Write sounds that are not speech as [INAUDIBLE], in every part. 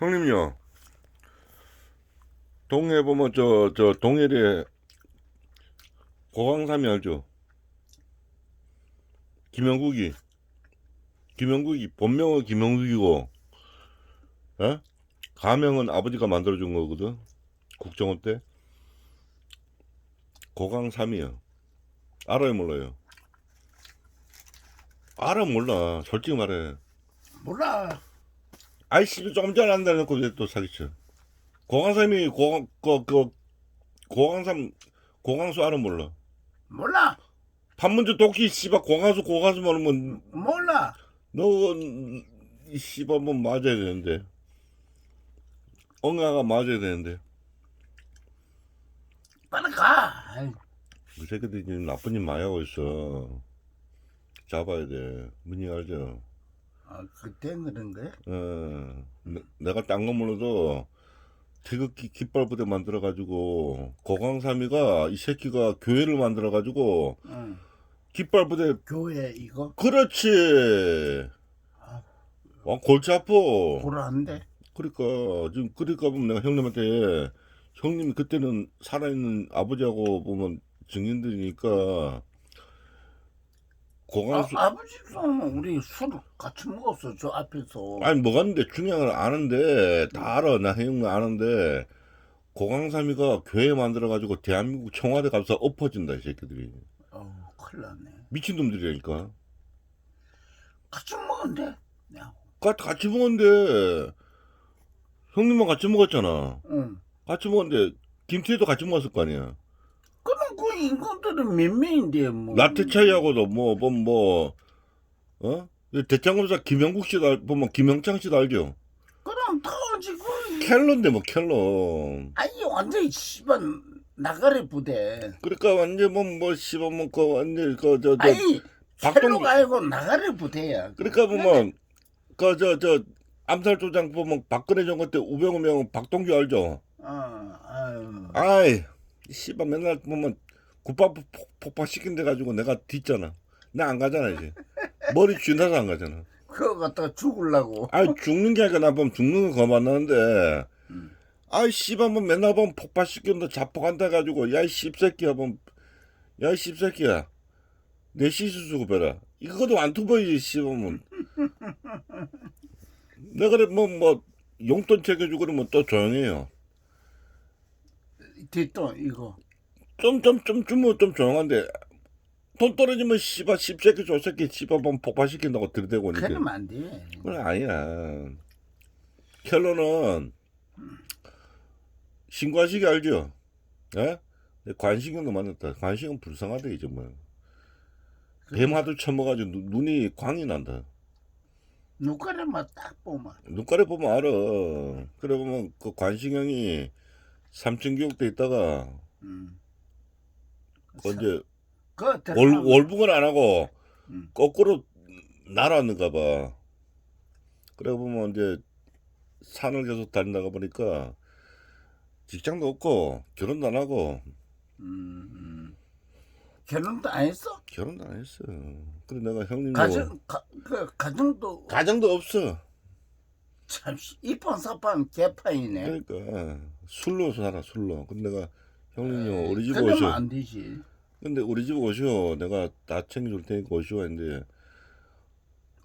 형님요. 동해 보면 저, 저, 동해에 고강삼이 알죠? 김영국이. 김영국이, 본명은 김영국이고, 에? 가명은 아버지가 만들어준 거거든. 국정원 때. 고강삼이요. 알아요, 몰라요? 알아, 몰라. 솔직히 말해. 몰라. 아이씨 조금 전에 한다 놓고 왜또 사기쳐. 고강삼이 고강 그, 그 고강삼 고강수 알아 몰라? 몰라. 판문제 도끼 씨발 고강수 고강수 모르면 몰라. 너이 씨발 뭐 맞아야 되는데. 엉아가 맞아야 되는데. 빨리 가. 아이, 그 새끼들이 지금 나쁜 짓 많이 하고 있어. 잡아야 돼. 문이 알죠 아, 그때 그런 거야? 어, 내- 내가 딴 거 몰라도 태극기 깃발 부대 만들어 가지고 고강삼이가 이 새끼가 교회를 만들어 가지고 응. 깃발 부대 교회 이거 그렇지 아. 와 골치 아파 보라는데. 그러니까 지금 그러니까 보면 내가 형님한테 형님이 그때는 살아있는 아버지하고 보면 증인들이니까 고강수 아, 아버지도 우리 술 같이 먹었어 저 앞에서. 아니 먹었는데 중요한 걸 아는데 다 알아 나 형님 아는데 고강삼이가 교회 만들어 가지고 대한민국 청와대 가서 엎어진다 이 새끼들이 어우 큰일 났네. 미친 놈들이라니까 같이 먹었는데. 야, 가- 같이 먹었는데 형님만 같이 먹었잖아 응. 같이 먹었는데 김태희도 같이 먹었을 거 아니야 그 인간들은 몇 명인데 뭐. 나태 차이하고도 뭐뭐뭐 어? 대장검사 김영국 씨도 알, 보면 김영창 씨도 알죠 그럼 다 지금. 켈러인데 뭐 켈러 아니 완전히 씨발 나가리 부대. 그러니까 완전 뭐뭐 씹어 먹고 완전 그저 저 아니 박동기- 헬로가 아니고 나가리 부대야. 그러니까 보면 그 저 저 암살 조장 보면 박근혜 정권 때 우병우 명 박동규 알죠? 어, 아유. 아이 씨발 맨날 보면 국밥 폭- 폭파 시킨데 가지고 내가 뒤잖아. 나 안 가잖아 이제. 머리 쥐나서 안 가잖아. 그거 갖다가 죽을라고. 아이 죽는 게 아니라 나 보면 죽는 거 겁안나는데 음. 아이 씨발 뭐 맨날 보면 폭파 시킨다 자폭한다 해가지고 야이 씹새끼야 보면 야이 씹새끼야 내 시수 주고 빼라 이거도 안 투보이지 씨발면 [LAUGHS] 내가 그래 뭐뭐 용돈 챙겨주고 그러면 또 조용해요 뒷돈 이거. 좀 좀 좀 주면 좀 조용한데 돈 떨어지면 씨발 씹새끼 조새끼 씨발 보면 폭파시킨다고 들이대고 오니까 그러면 안 돼. 그건 아니야. 켈러는 신관식이 알죠? 예? 관식형도 만났다. 관식은 불쌍하대 이제 뭐. 뱀 하도 쳐먹어가지고 눈- 눈이 광이 난다. 눈가리만 딱 보면. 눈가리 보면 알아. 그래 보면 그 관식형이 삼층 교육대 있다가 음. 언제 그 월, 들어가면- 월북은 안 하고 음. 거꾸로 날아왔는가 봐. 그래 보면 이제 산을 계속 다니다가 보니까 직장도 없고 결혼도 안 하고 음, 음. 결혼도 안 했어? 결혼도 안 했어. 그래 내가 형님 가정 가, 그 가정도 가정도 없어. 참 이판사판 개판이네. 그러니까 술로 살아 술로. 근데 내가 형님요 우리 집 그러면 오셔. 안 되지. 근데 우리 집 오셔. 내가 다 챙겨줄 테니까 오시오 했는데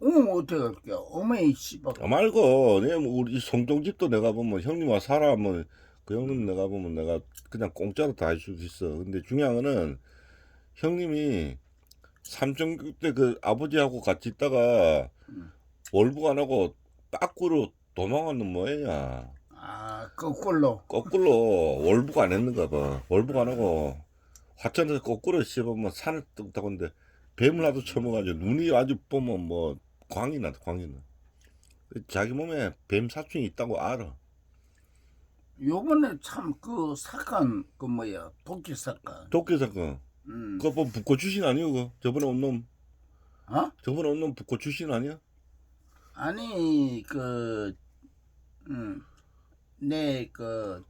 어머 어떻게 할게? 어머니 씨발. 아, 말고 내 우리 송정 집도 내가 보면 형님 와 살아 하면 그 형님 내가 보면 내가 그냥 공짜로 다 할 수도 있어. 근데 중요한 거는 형님이 삼천교 때그 아버지하고 같이 있다가 음. 월북 안 하고 빠꾸로 도망가는 뭐야. 아 거꾸로. 거꾸로 월북 안 했는가 봐. 월북 안 하고 화천에서 거꾸로 씹으면 산을 뚝 타고는데 뱀을 나도 쳐먹어가지고 눈이 아주 보면 뭐 광이 나다 광이 나. 자기 몸에 뱀 사충이 있다고 알아. 요번에 참 그 사건 그 뭐야 도끼 사건. 도끼 사건. 음. 그거 뭐 북고 출신 아니오 그거? 저번에 온 놈. 어? 저번에 온놈 북고 출신 아니야? 아니 그 음. 내그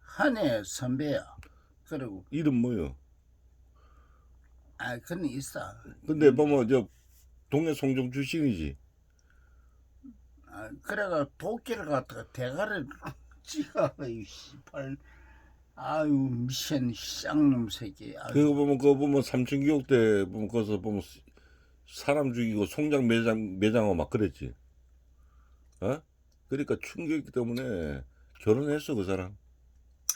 한해 선배야. 그리고 이름 뭐요? 아 그는 있어. 근데 보면 저 동해 송정 출신이지. 아 아, 그래가 도끼를 갖다가 대가리를 [LAUGHS] 찍어 이 씨발 아유 미션 쌍놈 새끼 아유, 그거 보면 그거 보면 삼천교육 때 보면 거기서 보면 사람 죽이고 송장 매장 매장하고 막 그랬지. 어? 그러니까 충격이기 때문에 결혼했어 그 사람.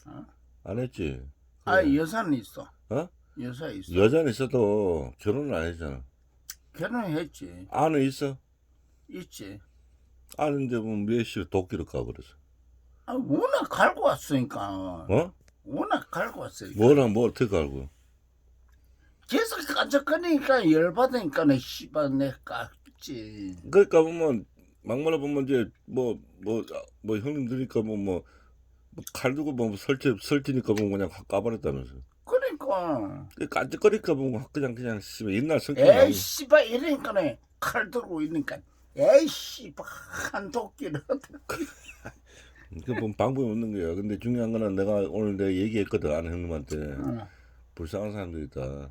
어? 안 했지. 아 그래. 여사는 있어 어? 여사 있어 여자는 있어도 결혼을 안 했잖아. 결혼했지 아는 있어. 있지 아는데 뭐 몇시 도끼를 까버렸어. 아 워낙 갈고 왔으니까 어? 워낙 갈고 왔으니까 뭐랑 뭐 어떻게 알고? 계속 까적거리니까 열받으니까 내 씨발 내 깎지 그러니까 보면 막말로 보면 이제 뭐 뭐 뭐 형님들이니까 뭐뭐 뭐 칼 두고 뭐 설치 설치니까 보면 그냥 확 까버렸다면서. 그러니까 그 깐죽거리니까 보면 그냥 그냥 씨발 옛날 성격 에이 씨발 이러니까네 칼 들고 있으니까 에이 씨발 한 도끼를 [LAUGHS] 그 보면 방법이 없는 거야. 근데 중요한 거는 내가 오늘 내가 얘기했거든 아는 형님한테 어. 불쌍한 사람들이 있다.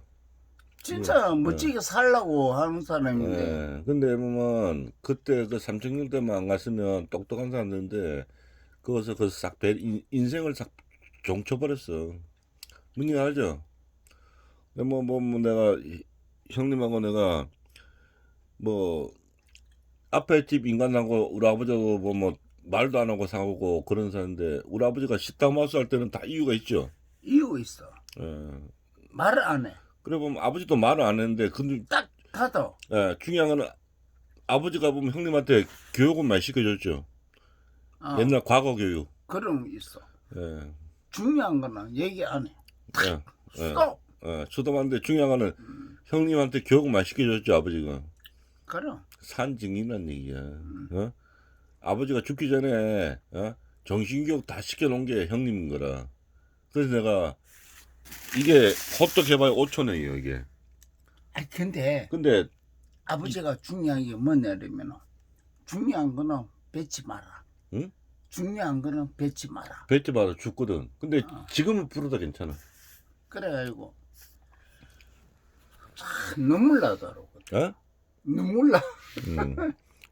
진짜 네. 멋지게 살라고 하는 사람인데 예. 근데 보면 그때 그 삼천경 때만 안 갔으면 똑똑한 사람들인데 거기서 그싹 인생을 싹 종쳐버렸어. 문제 알죠? 뭐, 뭐, 뭐 내가 이- 형님하고 내가 뭐 앞에 집 인간하고 우리 아버지하고 뭐, 뭐 말도 안 하고 사오고 그런 사람인데 우리 아버지가 식당 마수 할 때는 다 이유가 있죠. 이유가 있어 예. 말을 안 해 그래 보면 아버지도 말을 안 했는데 근데 딱 닫아 예, 중요한 거는 아버지가 보면 형님한테 교육은 많이 시켜줬죠. 어, 옛날 과거 교육. 그런 거 있어 예, 중요한 거는 얘기 안 해 예, 예, 스톱 예. 수도만데 중요한 거는 형님한테 교육은 많이 시켜줬죠 아버지가. 그럼 산 증인이란 얘기야. 어? 아버지가 죽기 전에 어? 정신교육 다 시켜놓은 게 형님인 거라. 그래서 내가 이게 호떡 해봐야 5천 원이에요 이게. 아 근데 근데 아버지가 중요한 게 뭐냐면 중요한 거는 뱉지 마라 응? 중요한 거는 뱉지 마라 뱉지 마라 죽거든. 근데 어. 지금은 부르다 괜찮아. 그래가지고 참 눈물 나더라고 어? 눈물 나 음.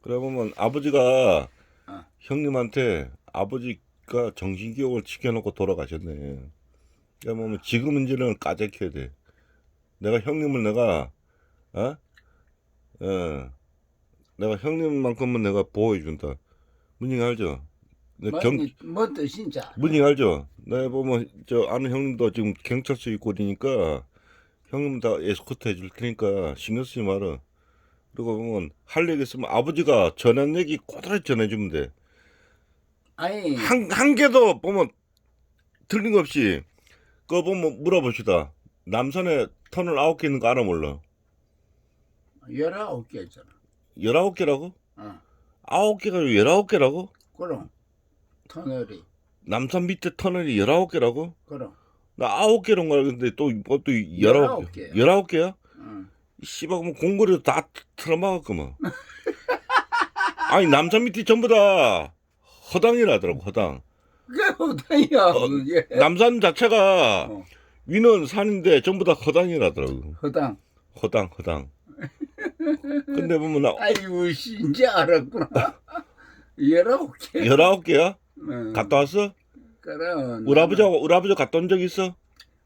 그래 보면 아버지가 어. 형님한테 아버지가 정신교육을 시켜놓고 돌아가셨네. 그래 보면 지금 이제는 까재켜야 돼. 내가 형님을 내가 어? 어. 내가 형님만큼은 내가 보호해준다. 문잉 알죠? 내 경, 뭐, 뭐 뜻인지 알아. 문잉 알죠? 내가 보면 저 아는 형님도 지금 경찰서 있고 그러니까 형님 다 에스코트 해줄 테니까 신경 쓰지 마라. 그리고 보면 할 얘기 있으면 아버지가 전한 얘기 꼬들하게 전해주면 돼. 아니 한, 한 개도 보면 틀린 거 없이 그거 보면 물어봅시다. 남산에 터널 아홉 개 있는 거 알아 몰라? 열아홉 개잖아 열아홉 개라고? 어. 아홉 개가 열아홉 개라고? 그럼 터널이 남산 밑에 터널이 열아홉 개라고? 그럼 나 아홉 개란 거 알겠는데 또, 뭐또 열아홉 개. 개야. 열아홉 개야? 응. 씨발 그러면 공거리도 다 틀어막았구만. [LAUGHS] 아니 남산 밑이 전부 다 허당이라더라고 허당. 그게 어떠냐 어, 그게 남산 자체가 어. 위는 산인데 전부 다 허당이라더라고. 허당 허당 허당. 근데 보면 나 아이고 씨 이제 알았구나 열아홉 개 열아홉 개야? 응. 갔다 왔어? 그럼 우리 아버지하고 우리 아버지 갔다 온 적 있어?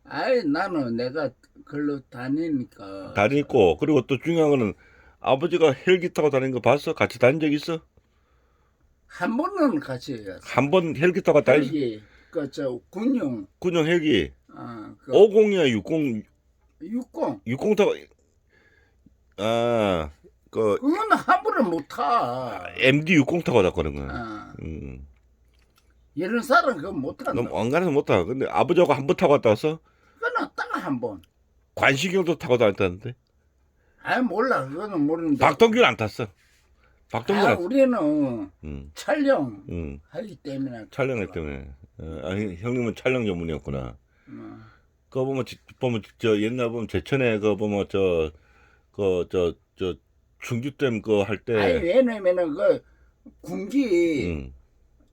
아이 나는 내가 글로 다니니까 다니 있고 그리고 또 중요한 거는 아버지가 헬기 타고 다니는 거 봤어? 같이 다닌 적 있어? 한 번은 같이 갔어 한 번 헬기 타고 다니 헬기 그저 군용 군용 헬기 어그 50이야 60 육공 60 타고 아 그 그건 함부로 못 타 MD 60 타고 갔거든. 거. 어. 음. 이런 사람 그거 못한다 너무 왕관에서 못 타. 근데 아버지하고 한 번 타고 갔다 왔어? 그거는 딱 한 번 관식형도 타고 다녔다는데. 아이 몰라 그거는 모르는데 박동균 안 탔어. 박동균 아, 안. 우리는 음. 촬영 음. 하기 때문에 촬영했 때문에. 어, 아니, 형님은 촬영 전문이었구나. 어. 그거 보면 지- 보면 저 옛날 보면 제천에 그거 보면 저 그 저저 충주댐 그거 할 때. 아니 왜냐면은 그 군기 음.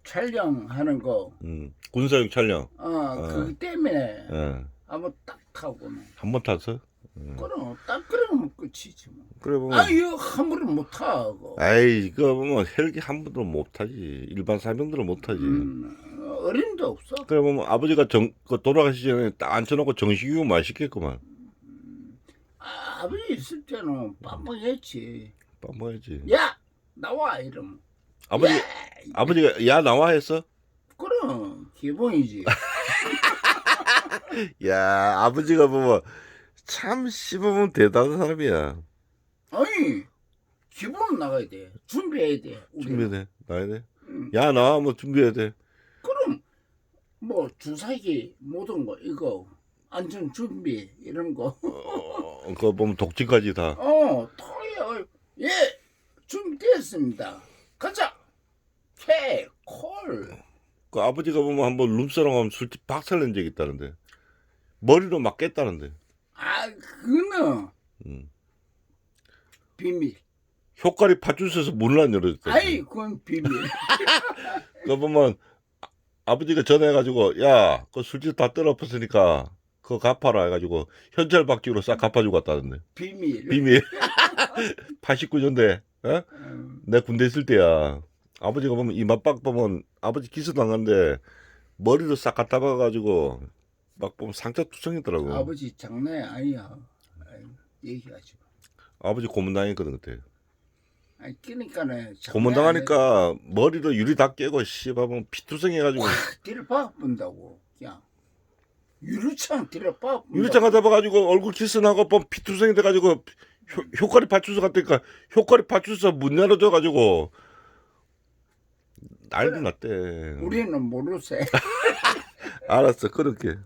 촬영하는 거 음. 군사용 촬영. 어, 그기 때문에 예. 한번 딱 타고는 한번 탔어? 그럼 딱 그러면 끝이지 뭐. 그래 보면 아유 함부로 못하고. 아이 이거 보면 헬기 한 번도 못하지 일반 사병들은 못하지 음, 어림도 없어. 그래 보면 아버지가 정, 그 돌아가시기 전에 딱 앉혀놓고 정식이고 맛있겠구만 아, 아버지 있을 때는 빵빵했지. 빵 먹어야지 야 나와 이러면. 아버지 야! 아버지가 야 나와 했어? 그럼 기본이지. [LAUGHS] 야 아버지가 보면 참 씹으면 대단한 사람이야 아니 기본 나가야 돼. 준비해야 돼. 우리는. 준비돼 나야 돼? 음, 야 나와 뭐 준비해야 돼 그럼 뭐 주사기 모든 거 이거 안전 준비 이런 거. 어, 그거 보면 독지까지 다 어 토요. 예 준비됐습니다. 가자. 캐 콜. 그 아버지가 보면 한번 룸사롱 하면 술집 박살낸 적이 있다는데 머리로 막 깼다는데 아 그거는 음. 비밀. 효과리 파주스에서 문을 안 열어줬다 아이 그건 비밀. [LAUGHS] 그 보면 아- 아버지가 전화해가지고 야 그 술집 다 떨어졌으니까 그거 갚아라 해가지고 현찰 박지로 싹 갚아주고 왔다는데. 비밀. 비밀. [LAUGHS] 89년대 어? 음, 내 군대 있을 때야. 아버지가 보면 이맛박 보면 아버지 기스 당한데 머리를 싹 갖다 박아가지고 막 보면 상처 투성이더라고. 아버지 장난이 아니야. 아이, 얘기하지 마. 아버지 고문 당했거든 그때. 아니 그러니까는 장난이 고문 당하니까 머리도 유리 다 깨고 씨발면 피투성해가지고. 아니라 뒤를 박아본다고 그냥 유리창 뒤를 박아. 유리창 갖다 박아가지고 얼굴 키스 나고 뭐 피투성이 돼가지고 효, 효과리 파출소 갔다니까 효과리 파출소 문 열어줘가지고 난리 났대 우리는 모르세. [LAUGHS] 알았어 그렇게